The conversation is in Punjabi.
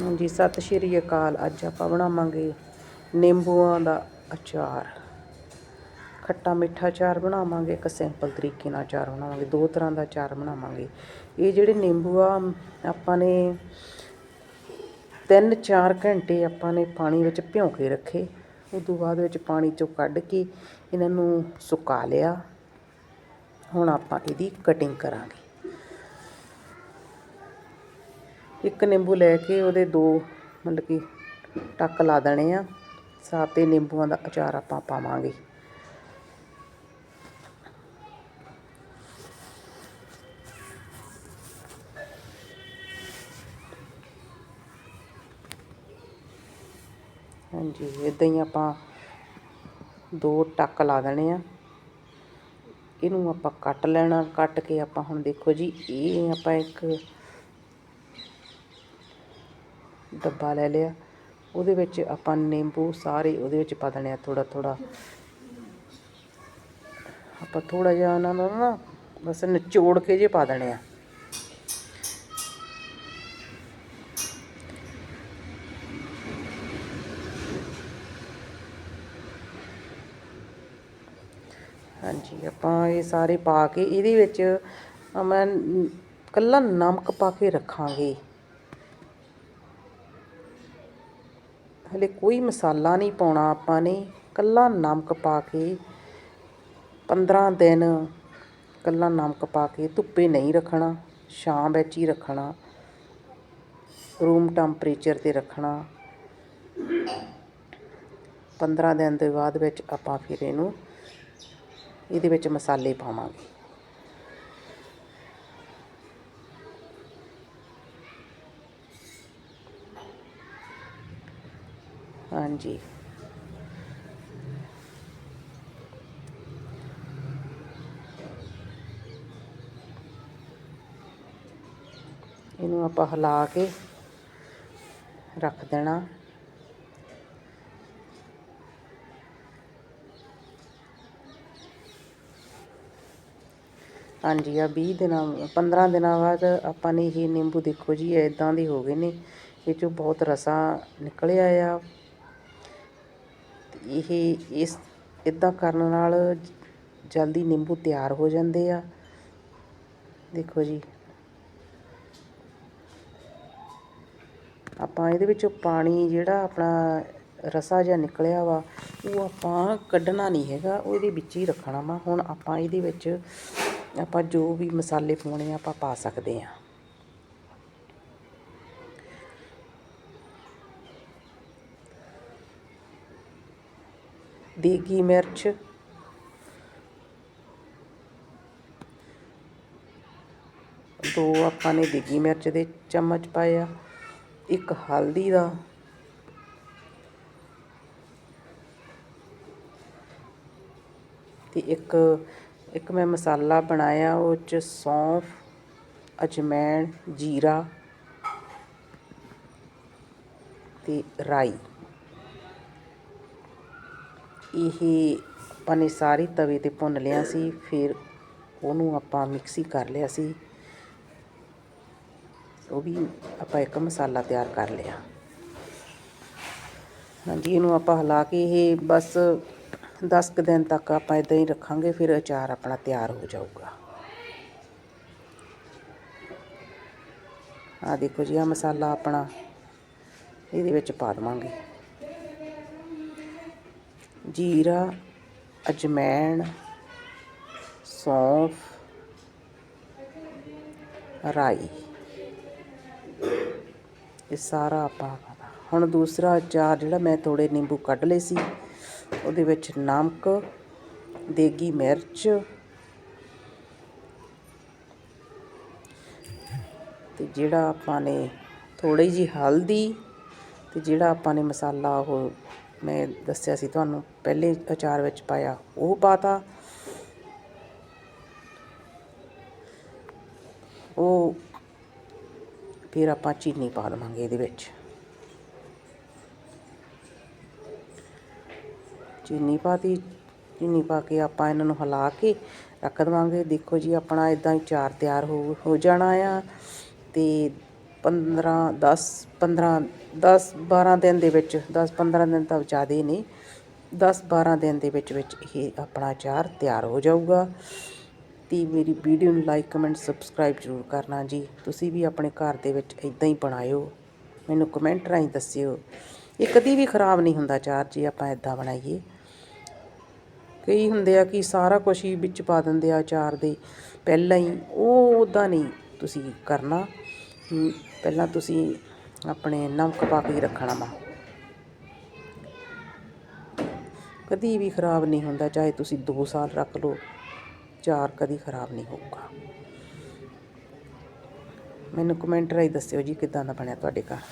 ਹਾਂਜੀ, ਸਤਿ ਸ਼੍ਰੀ ਅਕਾਲ। ਅੱਜ ਆਪਾਂ ਬਣਾਵਾਂਗੇ ਨਿੰਬੂਆਂ ਦਾ ਅਚਾਰ। ਖੱਟਾ ਮਿੱਠਾ ਅਚਾਰ ਬਣਾਵਾਂਗੇ, ਇੱਕ ਸਿੰਪਲ ਤਰੀਕੇ ਨਾਲ ਅਚਾਰ ਬਣਾਵਾਂਗੇ, ਦੋ ਤਰ੍ਹਾਂ ਦਾ ਅਚਾਰ ਬਣਾਵਾਂਗੇ। ਇਹ ਜਿਹੜੇ ਨਿੰਬੂ ਆ, ਆਪਾਂ ਨੇ 3-4 ਘੰਟੇ ਆਪਾਂ ਨੇ ਪਾਣੀ ਵਿੱਚ ਭਿਉਂ ਕੇ ਰੱਖੇ। ਉਸ ਤੋਂ ਬਾਅਦ ਵਿੱਚ ਪਾਣੀ ਚੋਂ ਕੱਢ ਕੇ ਇਹਨਾਂ ਨੂੰ ਸੁਕਾ ਲਿਆ। ਹੁਣ ਆਪਾਂ ਇਹਦੀ ਕਟਿੰਗ ਕਰਾਂਗੇ। ਇੱਕ ਨਿੰਬੂ ਲੈ ਕੇ ਉਹਦੇ ਦੋ ਮਤਲਬ ਕਿ ਟੱਕ ਲਾ ਦੇਣੇ ਆ। ਸਾਤੇ ਨਿੰਬੂਆਂ ਦਾ ਅਚਾਰ ਆਪਾਂ ਪਾਵਾਂਗੇ। ਹਾਂਜੀ ਇਦਾਂ ਹੀ ਆਪਾਂ ਦੋ ਟੱਕ ਲਾ ਦੇਣੇ ਆ। ਇਹਨੂੰ ਆਪਾਂ ਕੱਟ ਲੈਣਾ, ਕੱਟ ਕੇ ਆਪਾਂ ਹੁਣ ਦੇਖੋ ਜੀ, ਇਹ ਆਪਾਂ ਇੱਕ ਡੱਬਾ ਲੈ ਲਿਆ। ਉਹਦੇ ਵਿੱਚ ਆਪਾਂ ਨਿੰਬੂ ਸਾਰੇ ਉਹਦੇ ਵਿੱਚ ਪਾ ਦੇਣੇ ਆ ਥੋੜਾ ਥੋੜਾ ਆਪਾਂ ਥੋੜਾ ਜਿਹਾ ਉਹਨਾਂ ਨੂੰ ਨਾ ਬਸ ਨਿਚੋੜ ਕੇ ਜੇ ਪਾ ਦੇਣੇ ਆ। ਹਾਂਜੀ, ਆਪਾਂ ਇਹ ਸਾਰੇ ਪਾ ਕੇ ਇਹਦੇ ਵਿੱਚ ਮੈਂ ਕੱਲਾ ਨਮਕ ਪਾ ਕੇ ਰੱਖਾਂਗੇ। ਹਲੇ ਕੋਈ ਮਸਾਲਾ ਨਹੀਂ ਪਾਉਣਾ ਆਪਾਂ ਨੇ। ਕੱਲਾ ਨਮਕ ਪਾ ਕੇ 15 ਦਿਨ ਕੱਲਾ ਨਮਕ ਪਾ ਕੇ ਧੁੱਪੇ ਨਹੀਂ ਰੱਖਣਾ, ਛਾਂ ਵਿੱਚ ਹੀ ਰੱਖਣਾ ਰੂਮ ਟੈਂਪਰੇਚਰ ਤੇ ਰੱਖਣਾ। 15 ਦਿਨ ਦੇ ਬਾਅਦ ਵਿੱਚ ਆਪਾਂ ਫਿਰ ਇਹਨੂੰ, ਇਹਦੇ ਵਿੱਚ ਮਸਾਲੇ ਪਾਵਾਂਗੇ। ਹਾਂਜੀ। ਇਹਨੂੰ ਆਪਾਂ ਹਿਲਾ ਕੇ ਰੱਖ ਦੇਣਾ। ਹਾਂਜੀ ਆ 20 ਦਿਨਾਂ 15 ਦਿਨਾਂ ਬਾਅਦ ਆਪਾਂ ਨੇ ਇਹ ਨਿੰਬੂ ਦੇਖੋ ਜੀ ਇਦਾਂ ਦੇ ਹੋ ਗਏ ਨੇ। ਇਹ ਚੋਂ ਬਹੁਤ ਰਸਾ ਨਿਕਲਿਆ ਆ। ਇਹ ਇਸ ਇੱਦਾਂ ਕਰਨ ਨਾਲ ਜਲਦੀ ਨਿੰਬੂ ਤਿਆਰ ਹੋ ਜਾਂਦੇ ਆ। ਦੇਖੋ ਜੀ। ਆਪਾਂ ਇਹਦੇ ਵਿੱਚੋਂ ਪਾਣੀ ਜਿਹੜਾ ਆਪਣਾ ਰਸਾ ਜਿਹਾ ਨਿਕਲਿਆ ਵਾ, ਉਹ ਆਪਾਂ ਕੱਢਣਾ ਨਹੀਂ ਹੈਗਾ, ਉਹ ਇਹਦੇ ਵਿੱਚ ਹੀ ਰੱਖਣਾ ਵਾ। ਹੁਣ ਆਪਾਂ ਇਹਦੇ ਵਿੱਚ ਆਪਾਂ ਜੋ ਵੀ ਮਸਾਲੇ ਪਾਉਣੇ ਆ, ਆਪਾਂ ਪਾ ਸਕਦੇ ਆ। ਦੇਗੀ ਮਿਰਚ। ਦੋ ਆਪਾਂ ਨੇ ਦੇਗੀ ਮਿਰਚ ਦੇ ਚਮਚ ਪਾਏ ਆ। ਇੱਕ ਹਲਦੀ ਦਾ। ਤੇ ਇੱਕ ਇੱਕ ਮੈਂ ਮਸਾਲਾ ਬਣਾਇਆ, ਉਹ ਚ ਸੌਂਫ, ਅਜਮੈਣ, ਜੀਰਾ ਤੇ ਰਾਈ। ਇਹ ਆਪਾਂ ਨੇ ਸਾਰੇ ਤਵੇ ਤੇ ਭੁੰਨ ਲਿਆ ਸੀ, ਫਿਰ ਉਹਨੂੰ ਆਪਾਂ ਮਿਕਸੀ ਕਰ ਲਿਆ ਸੀ। ਉਹ ਵੀ ਆਪਾਂ ਇੱਕ ਮਸਾਲਾ ਤਿਆਰ ਕਰ ਲਿਆ। ਹਾਂਜੀ, ਇਹਨੂੰ ਆਪਾਂ ਹਿਲਾ ਕੇ ਇਹ ਬਸ 10 ਕੁ ਦਿਨ ਤੱਕ ਆਪਾਂ ਇਦਾਂ ਹੀ ਰੱਖਾਂਗੇ, ਫਿਰ ਅਚਾਰ ਆਪਣਾ ਤਿਆਰ ਹੋ ਜਾਊਗਾ। ਆ ਦੇਖੋ ਜੀ ਆ ਮਸਾਲਾ ਆਪਣਾ ਇਹਦੇ ਵਿੱਚ ਪਾ ਦਵਾਂਗੇ। ਜੀਰਾ, ਅਜਮੈਣ, ਸੌਂਫ, ਰਾਈ। ਇਹ ਸਾਰਾ ਆਪਾਂ ਪਾਣਾ ਹੁਣ ਦੂਸਰਾ ਅਚਾਰ ਜਿਹੜਾ ਮੈਂ ਥੋੜੇ ਨਿੰਬੂ ਕੱਢ ਲਏ ਸੀ, ਉਹਦੇ ਵਿੱਚ ਨਮਕ, ਦੇਗੀ ਮਿਰਚ ਤੇ ਜਿਹੜਾ ਆਪਾਂ ਨੇ ਥੋੜੀ ਜੀ ਹਲਦੀ ਤੇ ਜਿਹੜਾ ਆਪਾਂ ਨੇ ਮਸਾਲਾ ਉਹ ਮੈਂ ਦੱਸਿਆ ਸੀ ਤੁਹਾਨੂੰ, ਪਹਿਲੇ ਅਚਾਰ ਵਿੱਚ ਪਾਇਆ, ਉਹ ਪਾਤਾ। ਉਹ ਫਿਰ ਆਪਾਂ ਚੀਨੀ ਪਾ ਦਵਾਂਗੇ ਇਹਦੇ ਵਿੱਚ। ਚੀਨੀ ਪਾਤੀ, ਚੀਨੀ ਪਾ ਕੇ ਆਪਾਂ ਇਹਨਾਂ ਨੂੰ ਹਿਲਾ ਕੇ ਰੱਖ ਦੇਵਾਂਗੇ। ਦੇਖੋ ਜੀ, ਆਪਣਾ ਇਦਾਂ ਹੀ ਚਾਰ ਤਿਆਰ ਹੋ ਹੋ ਜਾਣਾ ਆ ਤੇ 15 10 15 10 12 ਦਿਨ ਦੇ ਵਿੱਚ 10 15 ਦਿਨ ਤਾਂ ਜ਼ਿਆਦਾ ਨਹੀਂ 10 12 ਦਿਨ ਦੇ ਵਿੱਚ ਵਿੱਚ ਇਹ ਆਪਣਾ ਅਚਾਰ ਤਿਆਰ ਹੋ ਜਾਊਗਾ। ਤੇ ਮੇਰੀ ਵੀਡੀਓ ਨੂੰ ਲਾਈਕ ਕਮੈਂਟ ਸਬਸਕ੍ਰਾਈਬ ਜ਼ਰੂਰ ਕਰਨਾ ਜੀ। ਤੁਸੀਂ ਵੀ ਆਪਣੇ ਘਰ ਦੇ ਵਿੱਚ ਇਦਾਂ ਹੀ ਬਣਾਇਓ। ਮੈਨੂੰ ਕਮੈਂਟ ਰਾਹੀਂ ਦੱਸਿਓ। ਇਹ ਕਦੀ ਵੀ ਖਰਾਬ ਨਹੀਂ ਹੁੰਦਾ ਚਾਰ ਜੀ ਆਪਾਂ ਇਦਾਂ ਬਣਾਈਏ। ਕਈ ਹੁੰਦੇ ਆ ਕਿ ਸਾਰਾ ਕੁਝ ਹੀ ਵਿੱਚ ਪਾ ਦਿੰਦੇ ਆ ਅਚਾਰ ਦੇ। ਪਹਿਲਾਂ ਹੀ ਉਹ ਉਦਾਂ ਨਹੀਂ ਤੁਸੀਂ ਕਰਨਾ। ਪਹਿਲਾਂ ਤੁਸੀਂ ਆਪਣੇ ਨਮਕ ਪਾ ਕੇ ਹੀ ਰੱਖਣਾ ਵਾ। ਕਦੀ ਵੀ ਖਰਾਬ ਨਹੀਂ ਹੁੰਦਾ, ਚਾਹੇ ਤੁਸੀਂ 2 ਸਾਲ ਰੱਖ ਲਓ, ਚਾਰ ਕਦੀ ਖਰਾਬ ਨਹੀਂ ਹੋਊਗਾ। ਮੈਨੂੰ ਕਮੈਂਟ ਰਾਹੀਂ ਦੱਸਿਓ ਜੀ ਕਿਦਾਂ ਦਾ ਬਣਿਆ ਤੁਹਾਡੇ ਘਰ।